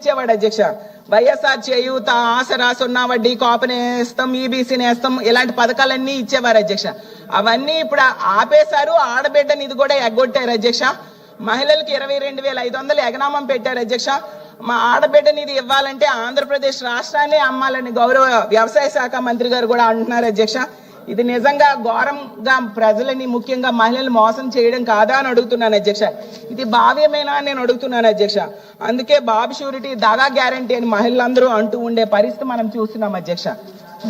ఇచ్చేవాడు అధ్యక్ష. వైఎస్ఆర్ చేయూత ఆసరా సున్నా వడ్డీ కాపు నేస్తం ఈబీసీ నేస్తం ఇలాంటి పథకాలన్నీ ఇచ్చేవారు అధ్యక్ష. అవన్నీ ఇప్పుడు ఆపేశారు ఆడబిడ్డని ఇది కూడా ఎగ్గొట్టారు అధ్యక్ష. మహిళలకు ఇరవై రెండు వేల ఐదు వందలు ఎగనామం పెట్టారు అధ్యక్ష. మా ఆడబిడ్డని ఇది ఇవ్వాలంటే ఆంధ్రప్రదేశ్ రాష్ట్రాన్ని అమ్మాలని గౌరవ వ్యవసాయ శాఖ మంత్రి గారు కూడా అంటున్నారు అధ్యక్ష. ఇది నిజంగా ఘోరంగా ప్రజలని ముఖ్యంగా మహిళలు మోసం చేయడం కాదా అని అడుగుతున్నాను అధ్యక్ష. ఇది భావ్యమేనా అని నేను అడుగుతున్నాను అధ్యక్ష. అందుకే బాబు షూరిటీ దగా గ్యారంటీ అని మహిళలందరూ అంటూ ఉండే పరిస్థితి మనం చూస్తున్నాం అధ్యక్ష.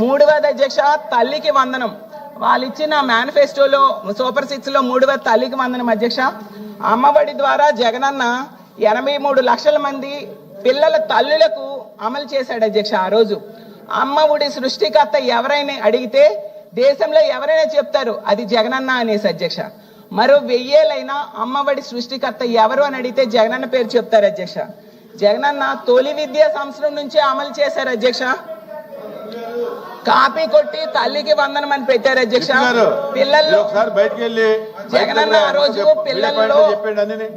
మూడవది అధ్యక్ష తల్లికి వందనం. వాళ్ళు ఇచ్చిన మేనిఫెస్టోలో సూపర్ సిక్స్లో మూడవ తల్లికి వందనం అధ్యక్ష. అమ్మఒడి ద్వారా జగనన్న ఎనభై మూడు లక్షల మంది పిల్లల తల్లులకు అమలు చేశాడు అధ్యక్ష ఆ రోజు. అమ్మ ఒడి సృష్టికర్త ఎవరైనా అడిగితే దేశంలో ఎవరైనా చెప్తారు అది జగనన్న అనేసి అధ్యక్ష. మరో వెయ్యేలైనా అమ్మఒడి సృష్టికర్త ఎవరు అని అడిగితే జగనన్న పేరు చెప్తారు అధ్యక్ష. జగనన్న తొలి విద్యా సంవత్సరం నుంచే అమలు చేశారు అధ్యక్ష. కాపీ కొట్టి తల్లికి వందనం అని పెట్టారు అధ్యక్ష. పిల్లల్లో జగనన్న ఆ రోజు పిల్లల్లో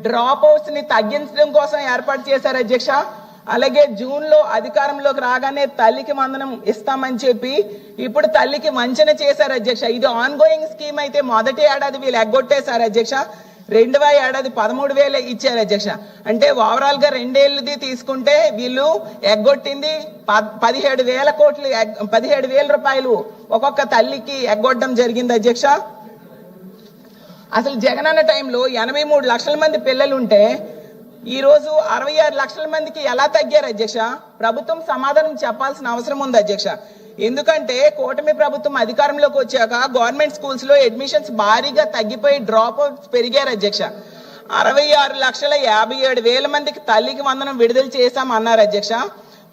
డ్రాప్ అవుట్స్ని తగ్గించడం కోసం ఏర్పాటు చేశారు అధ్యక్ష. అలాగే జూన్లో అధికారంలోకి రాగానే తల్లికి వందనం ఇస్తామని చెప్పి ఇప్పుడు తల్లికి వంచన చేశారు అధ్యక్ష. ఇది ఆన్ గోయింగ్ స్కీమ్ అయితే మొదటి ఏడాది వీళ్ళు ఎగ్గొట్టేశారు అధ్యక్ష. రెండవ ఏడాది పదమూడు వేలు ఇచ్చారు అధ్యక్ష. అంటే ఓవరాల్గా రెండేళ్ళది తీసుకుంటే వీళ్ళు ఎగ్గొట్టింది పదిహేడు వేల కోట్లు ఎగ్- పదిహేడు వేల రూపాయలు ఒక్కొక్క తల్లికి ఎగ్గొట్టడం జరిగింది అధ్యక్ష. అసలు జగనన్న టైంలో ఎనభై మూడు లక్షల మంది పిల్లలు ఉంటే ఈ రోజు అరవై ఆరు లక్షల మందికి ఎలా తగ్గారు అధ్యక్ష? ప్రభుత్వం సమాధానం చెప్పాల్సిన అవసరం ఉంది అధ్యక్ష. ఎందుకంటే కూటమి ప్రభుత్వం అధికారంలోకి వచ్చాక గవర్నమెంట్ స్కూల్స్లో అడ్మిషన్స్ భారీగా తగ్గిపోయి డ్రాప్ అవుట్స్ పెరిగారు అధ్యక్ష. అరవై ఆరు లక్షల యాభై ఏడు వేల మందికి తల్లికి వందనం విడుదల చేశాం అన్నారు అధ్యక్ష.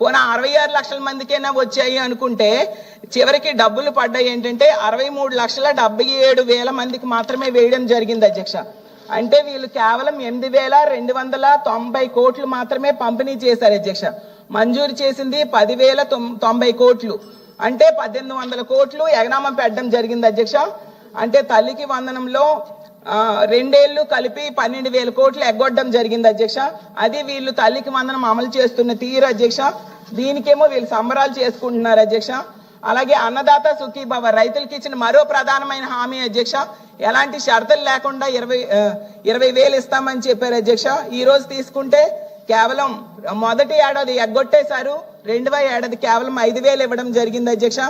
పోనీ అరవై ఆరు లక్షల మందికైనా వచ్చాయి అనుకుంటే చివరికి డబ్బులు పడ్డాయి ఏంటంటే అరవై మూడు లక్షల డెబ్బై ఏడు వేల మందికి మాత్రమే వేయడం జరిగింది అధ్యక్ష. అంటే వీళ్ళు కేవలం ఎనిమిది వేల రెండు వందల తొంభై కోట్లు మాత్రమే పంపిణీ చేశారు అధ్యక్ష. మంజూరు చేసింది పదివేల తొం- తొంభై కోట్లు. అంటే పద్దెనిమిది వందల కోట్లు ఎగనామం పెట్టడం జరిగింది అధ్యక్ష. అంటే తల్లికి వందనంలో రెండేళ్ళు కలిపి పన్నెండు వేల కోట్లు ఎగ్గొట్టడం జరిగింది అధ్యక్ష. అది వీళ్ళు తల్లికి వందనం అమలు చేస్తున్న తీరు అధ్యక్ష. దీనికేమో వీళ్ళు సంబరాలు చేసుకుంటున్నారు అధ్యక్ష. అలాగే అన్నదాత సుఖీభవ రైతులకి ఇచ్చిన మరో ప్రధానమైన హామీ అధ్యక్ష ఎలాంటి షరతులు లేకుండా ఇరవై ఇరవై వేలు ఇస్తామని చెప్పారు అధ్యక్ష. ఈ రోజు తీసుకుంటే కేవలం మొదటి ఏడాది ఎగ్గొట్టేశారు రెండవ ఏడాది కేవలం ఐదు వేలు ఇవ్వడం జరిగింది అధ్యక్ష.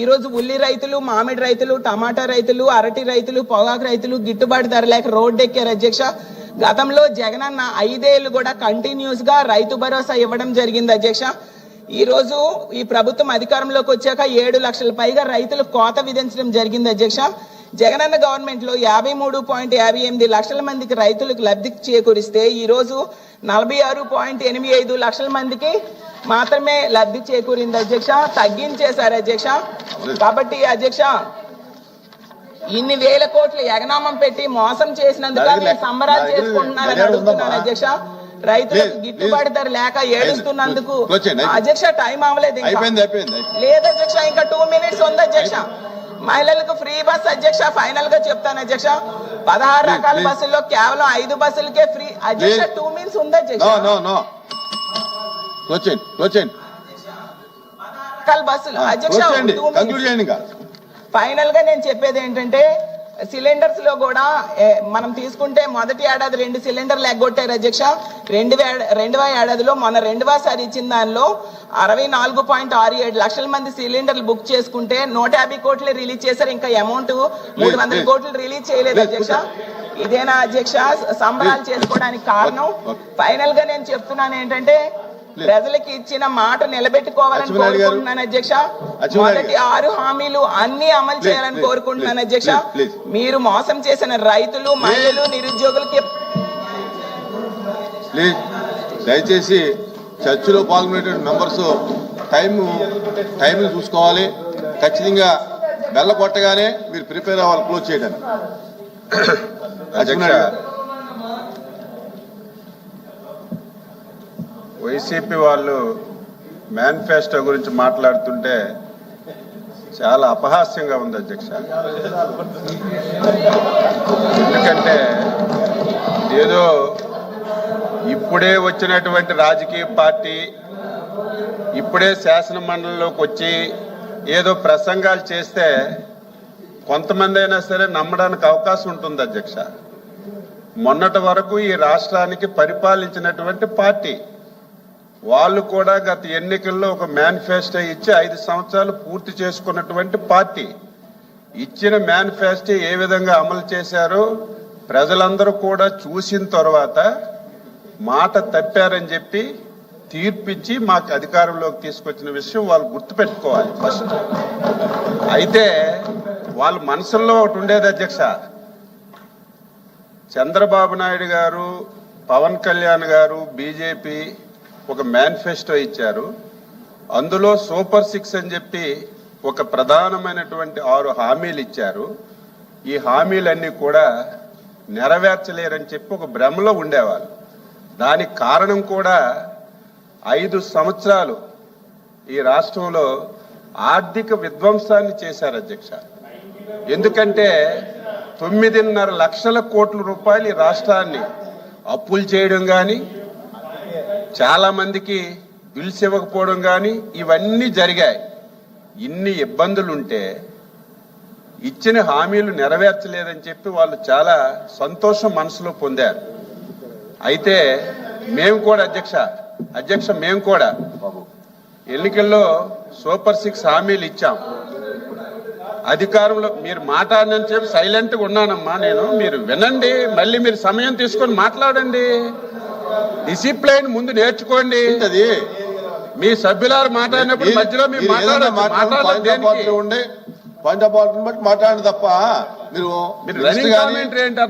ఈ రోజు ఉల్లి రైతులు మామిడి రైతులు టమాటా రైతులు అరటి రైతులు పొగాకు రైతులు గిట్టుబాటు ధర లేక రోడ్డు ఎక్కారు అధ్యక్ష. గతంలో జగనన్న ఐదేళ్ళు కూడా కంటిన్యూస్గా రైతు భరోసా ఇవ్వడం జరిగింది అధ్యక్ష. ఈ రోజు ఈ ప్రభుత్వం అధికారంలోకి వచ్చాక ఏడు లక్షల పైగా రైతులు కోత విధించడం జరిగింది అధ్యక్ష. జగనన్న గవర్నమెంట్లో యాభై మూడు పాయింట్ యాభై ఎనిమిది లక్షల మందికి రైతులకు లబ్ధి చేకూరిస్తే ఈ రోజు నలభై ఆరు పాయింట్ ఎనిమిది ఐదు లక్షల మందికి మాత్రమే లబ్ధి చేకూరింది అధ్యక్ష. తగ్గించేశారు అధ్యక్ష. కాబట్టి అధ్యక్ష ఇన్ని వేల కోట్లు ఎగనామం పెట్టి మోసం చేసినందుకు సంబరాలు చేసుకుంటున్నారని అడుగుతున్నాను. అధ్యక్ష. రైతులకు Please, గిట్టుబాటు ధర లేక ఏడుస్తున్నందుకు. అధ్యక్ష టైం అవ్వలేదు లేదు అధ్యక్ష ఇంకా టూ మినిట్స్ ఉంది అధ్యక్ష. మహిళలకు ఫ్రీ బస్ అధ్యక్ష ఫైనల్గా చెప్తాను అధ్యక్ష. పదహారు రకాల. బస్సుల్లో కేవలం ఐదు బస్సులకే ఫ్రీ అధ్యక్ష. టూ మినిట్స్ ఉంది అధ్యక్ష. రకాల బస్సులు. అధ్యక్ష ఫైనల్గా నేను చెప్పేది ఏంటంటే సిలిండర్స్లో కూడా మనం తీసుకుంటే మొదటి ఏడాది రెండు సిలిండర్లు ఎగ్గొట్టారు అధ్యక్ష రెండు రెండవ ఏడాదిలో మొన్న రెండవ సారి ఇచ్చిన దానిలో అరవై నాలుగు పాయింట్ ఆరు ఏడు లక్షల మంది సిలిండర్లు బుక్ చేసుకుంటే నూట యాభై కోట్లు రిలీజ్ చేశారు ఇంకా అమౌంట్ మూడు వందల. కోట్లు రిలీజ్ చేయలేదు అధ్యక్ష ఇదేనా అధ్యక్ష సంబరాలు. చేసుకోవడానికి కారణం. ఫైనల్గా నేను చెప్తున్నాను ఏంటంటే. ప్రజలకి ఇచ్చిన మాట నిలబెట్టుకోవాలని. కోరుకుంటున్నాను అధ్యక్ష. మొదటి. ఆరు హామీలు అన్ని అమలు చేయాలని కోరుకుంటున్నాను అధ్యక్ష. మీరు మోసం చేసిన రైతులు మహిళలు నిరుద్యోగులకి ప్లీజ్. దయచేసి చర్చిలో పాల్గొనేటువంటి మెంబర్స్ టైం టైం చూసుకోవాలి. ఖచ్చితంగా బెల్ల కొట్టగానే మీరు ప్రిపేర్ అవ్వాలి క్లోజ్ చేయడానికి. వైసీపీ వాళ్ళు మేనిఫెస్టో గురించి మాట్లాడుతుంటే చాలా అపహాస్యంగా ఉంది అధ్యక్ష. ఎందుకంటే ఏదో ఇప్పుడే వచ్చినటువంటి రాజకీయ పార్టీ ఇప్పుడే శాసన మండలిలోకి వచ్చి ఏదో ప్రసంగాలు చేస్తే కొంతమంది అయినా సరే నమ్మడానికి అవకాశం ఉంటుంది అధ్యక్ష. మొన్నటి వరకు ఈ రాష్ట్రానికి పరిపాలించినటువంటి పార్టీ వాళ్ళు కూడా గత ఎన్నికల్లో ఒక మేనిఫెస్టో ఇచ్చి ఐదు సంవత్సరాలు పూర్తి చేసుకున్నటువంటి పార్టీ. ఇచ్చిన మేనిఫెస్టో ఏ విధంగా అమలు చేశారో ప్రజలందరూ కూడా చూసిన తర్వాత మాట తప్పారని చెప్పి తీర్పిచ్చి మాకు అధికారంలోకి తీసుకొచ్చిన విషయం వాళ్ళు గుర్తుపెట్టుకోవాలి ఫస్ట్. అయితే వాళ్ళ మనసుల్లో ఒకటి ఉండేది అధ్యక్ష. చంద్రబాబు నాయుడు గారు పవన్ కళ్యాణ్ గారు బీజేపీ ఒక మేనిఫెస్టో ఇచ్చారు. అందులో సూపర్ సిక్స్ అని చెప్పి ఒక ప్రధానమైనటువంటి ఆరు హామీలు ఇచ్చారు. ఈ హామీలన్నీ కూడా నెరవేర్చలేరని చెప్పి ఒక భ్రమలో ఉండేవాళ్ళు. దానికి కారణం కూడా ఐదు సంవత్సరాలు ఈ రాష్ట్రంలో ఆర్థిక విధ్వంసాన్ని చేశారు అధ్యక్ష. ఎందుకంటే తొమ్మిదిన్నర లక్షల కోట్ల రూపాయలు ఈ రాష్ట్రాన్ని అప్పులు చేయడం కానీ చాలా మందికి బిల్స్ ఇవ్వకపోవడం కానీ ఇవన్నీ జరిగాయి. ఇన్ని ఇబ్బందులుంటే ఇచ్చిన హామీలు నెరవేర్చలేదని చెప్పి వాళ్ళు చాలా సంతోషం మనసులో పొందారు. అయితే మేము కూడా అధ్యక్ష అధ్యక్ష మేము కూడా ఎన్నికల్లో సూపర్ సిక్స్ హామీలు ఇచ్చాం. అధికారంలో మీరు మాట్లాడినని చెప్పి సైలెంట్గా ఉన్నానమ్మా నేను. మీరు వినండి మళ్ళీ మీరు సమయం తీసుకొని మాట్లాడండి. డిసిప్లైన్ ముందు నేర్చుకోండి అది మీ సభ్యులారు మాట్లాడినప్పుడు మధ్యలో మీరు. మాట్లాడండి, మాట్లాడొద్దు పాయింట్ ఆఫ్? ఆర్డర్ బట్టి మాట్లాడండి తప్ప మీరు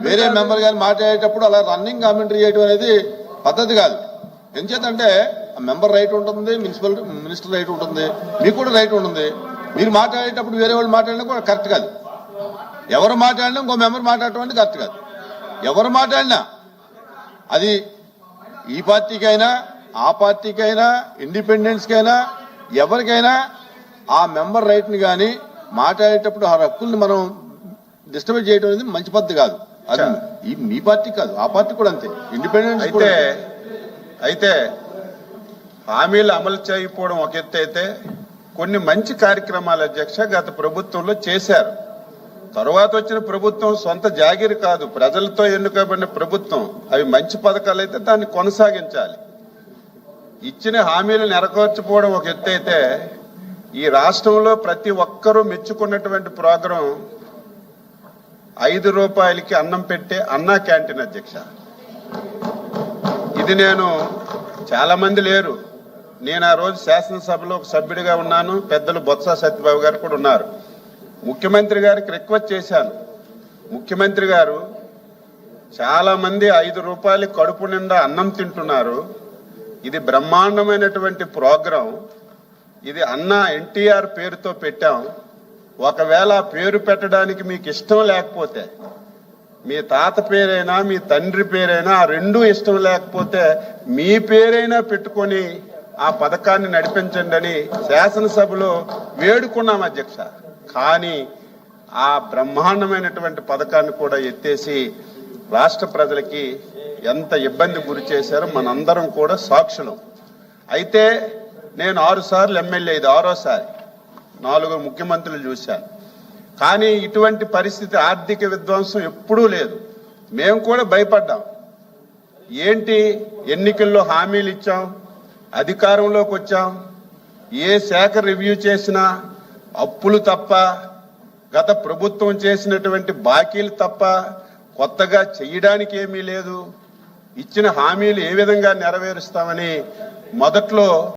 వేరే. మెంబర్ గాని మాట్లాడేటప్పుడు అలా రన్నింగ్ కామెంటరీ చేయడం అనేది పద్ధతి కాదు ఎంచేతంటే మెంబర్ రైట్ ఉంటుంది మున్సిపల్ మినిస్టర్ రైట్ ఉంటుంది మీకు కూడా రైట్ ఉంటుంది మీరు మాట్లాడేటప్పుడు వేరే వాళ్ళు మాట్లాడినా కూడా కరెక్ట్ కాదు ఎవరు మాట్లాడినా ఇంకో మెంబర్ మాట్లాడటం అనేది కరెక్ట్ కాదు ఎవరు మాట్లాడినా అది ఈ పార్టీకైనా ఆ పార్టీకైనా ఇండిపెండెన్స్కైనా ఎవరికైనా ఆ మెంబర్ రైట్ని కానీ మాట్లాడేటప్పుడు ఆ హక్కుల్ని మనం డిస్టర్బ్ చేయడం అనేది మంచి పద్ధతి కాదు. అది. ఈ మీ పార్టీ కాదు ఆ పార్టీ కూడా అంతే. ఇండిపెండెన్స్ అయితే అయితే హామీలు అమలు చేయకపోవడం ఒక ఎత్తు అయితే కొన్ని మంచి కార్యక్రమాలు అధ్యక్ష గత ప్రభుత్వంలో చేశారు. తరువాత వచ్చిన ప్రభుత్వం సొంత జాగిరి కాదు. ప్రజలతో ఎన్నుకోబడిన ప్రభుత్వం. అవి మంచి పథకాలు అయితే దాన్ని కొనసాగించాలి. ఇచ్చిన హామీలు నెరవేర్చుకోవడం ఒక ఎత్తు అయితే ఈ రాష్ట్రంలో ప్రతి ఒక్కరూ మెచ్చుకున్నటువంటి ప్రోగ్రాం ఐదు రూపాయలకి అన్నం పెట్టే అన్నా క్యాంటీన్ అధ్యక్ష. ఇది నేను చాలా మంది లేరు. నేను ఆ రోజు శాసనసభలో ఒక సభ్యుడిగా ఉన్నాను. పెద్దలు బొత్స సత్యబాబు గారు కూడా ఉన్నారు. ముఖ్యమంత్రి గారికి రిక్వెస్ట్ చేశాను. ముఖ్యమంత్రి గారు చాలామంది ఐదు రూపాయలు కడుపు నిండా అన్నం తింటున్నారు. ఇది బ్రహ్మాండమైనటువంటి ప్రోగ్రాం. ఇది అన్న ఎన్టీఆర్ పేరుతో పెట్టాం. ఒకవేళ పేరు పెట్టడానికి మీకు ఇష్టం లేకపోతే మీ తాత పేరైనా మీ తండ్రి పేరైనా ఆ రెండూ ఇష్టం లేకపోతే మీ పేరైనా పెట్టుకొని ఆ పథకాన్ని నడిపించండి అని శాసనసభలో వేడుకున్నాం అధ్యక్ష. కానీ ఆ బ్రహ్మాండమైనటువంటి పథకాన్ని కూడా ఎత్తేసి రాష్ట్ర ప్రజలకి ఎంత ఇబ్బంది గురి చేశారో మనందరం కూడా సాక్షులం. అయితే నేను ఆరు సార్లు ఎమ్మెల్యే ఇది ఆరోసారి నాలుగు ముఖ్యమంత్రులు చూశాను. కానీ ఇటువంటి పరిస్థితి ఆర్థిక విధ్వంసం ఎప్పుడూ లేదు. మేము కూడా భయపడ్డాం. ఏంటి? ఎన్నికల్లో హామీలు ఇచ్చాం అధికారంలోకి వచ్చాం. ఏ శాఖ రివ్యూ చేసినా అప్పులు తప్ప గత ప్రభుత్వం చేసినటువంటి బాకీలు తప్ప కొత్తగా చేయడానికి ఏమీ లేదు. ఇచ్చిన హామీలు ఏ విధంగా నెరవేరుస్తామని మొదట్లో